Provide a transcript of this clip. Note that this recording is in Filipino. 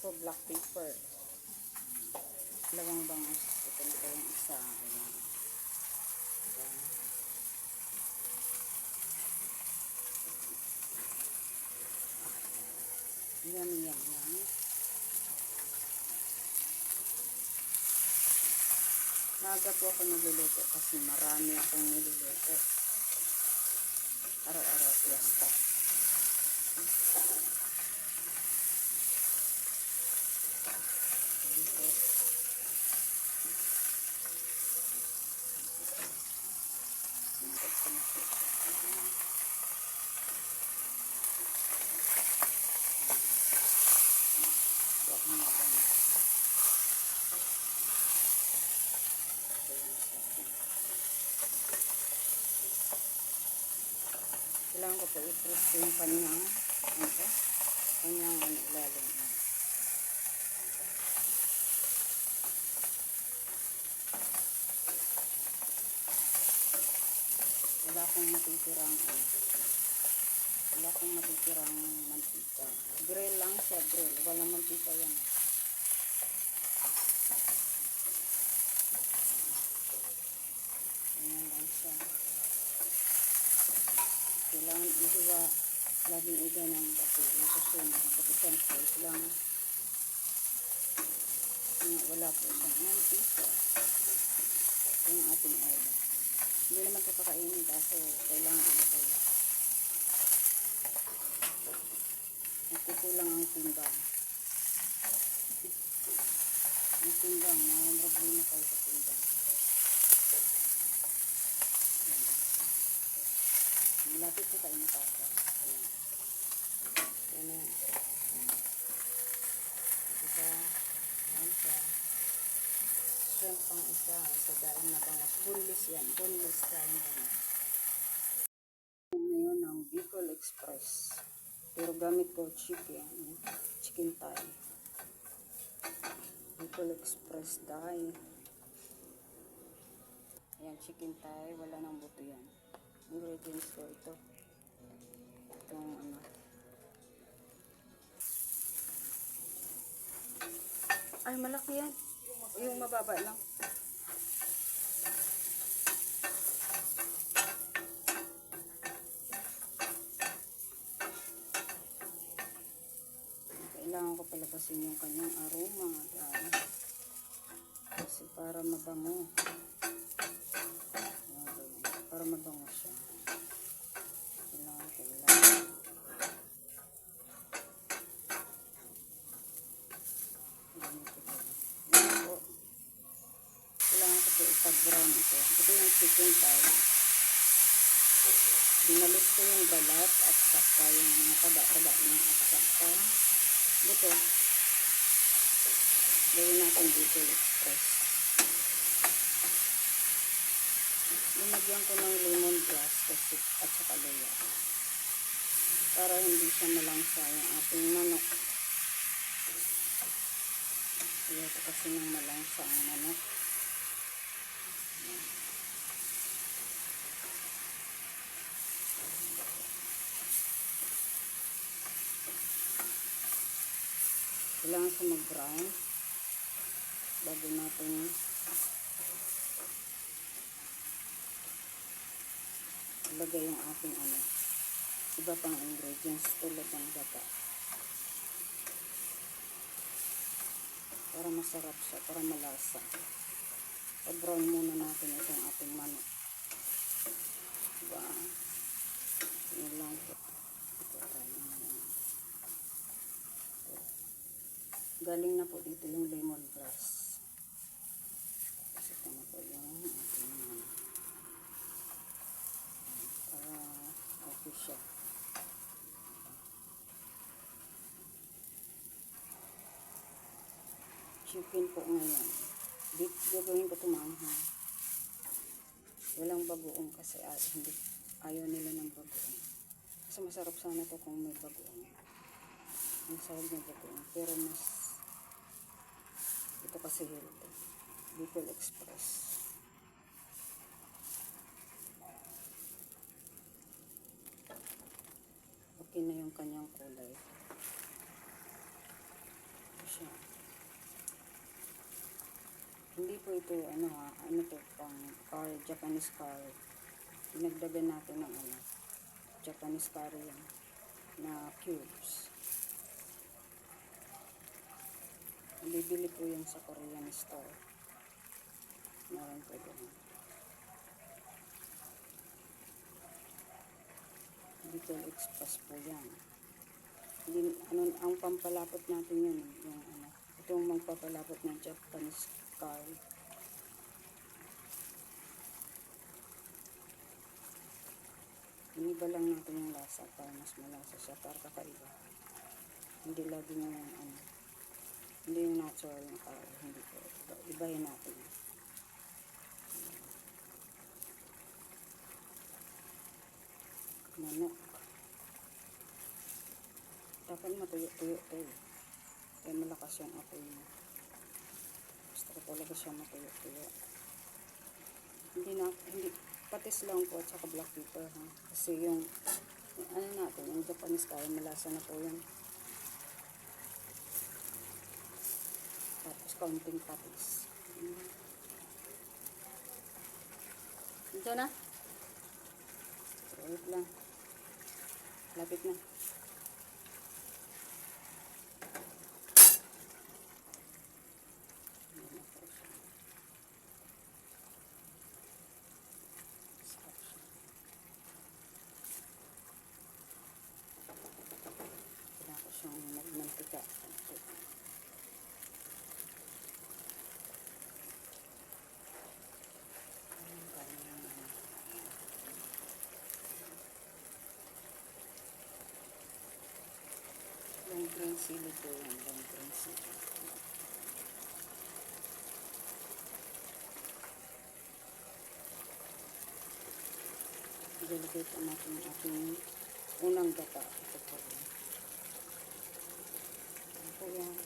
po black pepper. Dalawang bangus. Ito na yung isa. Ayan. Ayan. Yan, yan, yan. Po ako nagluluto kasi marami akong niluluto. Araw-araw piyesta. Dito. Ikot ko na po siya. Ayan. Ito ang maganda. Ito yung isa. Kailangan ko po i-press yung kanyang ito, kanyang ano, ilalim. Wala akong matitirang ano, wala akong matitirang mantika. Grill lang siya, grill. Walang mantika yan. Ayan lang siya kailangan ihiwa. Laging iga ng kasi masusunod pag siyempre kailangan kasi nga wala po siyang mantika ito yung ating oil hindi naman ito kakainin kaso kailangan ilagay nagkukulang ang timbang. Ang timbang may problema kayo sa timbang Ayan. Malapit na tayo matata. Ayan. Ayan na. Ayan. Isa. Ayan siya. Shrimp pang isa. Sa daing na pangas. Bunlis yan. Bunlis daing pangas. Ngayon ang Bicol Express. Pero gamit ko chicken. Chicken thigh. Bicol Express dye. Ayan, chicken thigh. Wala nang buto yan ingredients ko ito. Itong ano. Ay, malaki yan. Yung mababa lang. Kailangan ko palabasin yung kanyang aroma. Dahil kasi para mabango. Ayan, para mabango siya. Kailangan, kailangan. Ayan, ito po. Ayan po. Kailangan ipag-brown ito. Ito yung chicken thigh. Binalis ko yung balat at saka yung mga taba-taba niya at saka buto. Gawin natin dito express. Linagyan ko ng lemongrass kasi at saka luya. Para hindi siya malangsa yung ating manok. Ayoko kasi ng malangsa ang manok. Kailangan siya mag-brown bago natin ilagay yung ating ano, iba pang ingredients tulad ng gata. Para masarap siya, para malasa. Pa-brown muna natin itong ating manok. Diba? Yun lang po. Ito tayo ngayon. Ito. Galing na po dito yung lemongrass. Kasi ito na po yung ating manok. para okay siya. Chicken po ngayon. Di, gagawin ko tumanghang. Walang bagoong kasi ay, hindi, ayaw nila ng bagoong. Kasi masarap sana to kung may bagoong. Ang sarap ng bagoong. Pero mas, ito kasi healthy. Bicol Express. okay na yung kanyang kulay. siya. Hindi po ito, ano ha, ano to, pang curry, Japanese curry. Dinagdagan natin ng ano, Japanese curry yan, na cubes. Bibili po yan sa Korean store. Meron po doon. Little Express po yan. Hindi, ano, ang pampalapot natin yun, yung ano, itong magpapalapot ng Japanese curry. Iniba lang natin yung lasa para mas malasa siya, para kakaiba. Hindi lagi yung ano, hindi yung natural na curry, hindi po. Iba, ibahin natin. Manok. Dapat matuyo-tuyo to eh. Kaya malakas yung apoy mo. Gusto ko talaga siya matuyo-tuyo. Hindi na, hindi, patis lang po at saka black pepper ha. Kasi yung, yung ano natin, yung Japanese curry, malasa na po yan. Kaunting patis. Dito na. Wait lang. Lapit na. Ayan na po siya. Sarap siya. Kailangan ko siyang magmantika. Ayan, kaya na naman. Long green sili po yan. Green sili. Ilalagay po natin ang ating unang gata. Ito po. Ito po yan.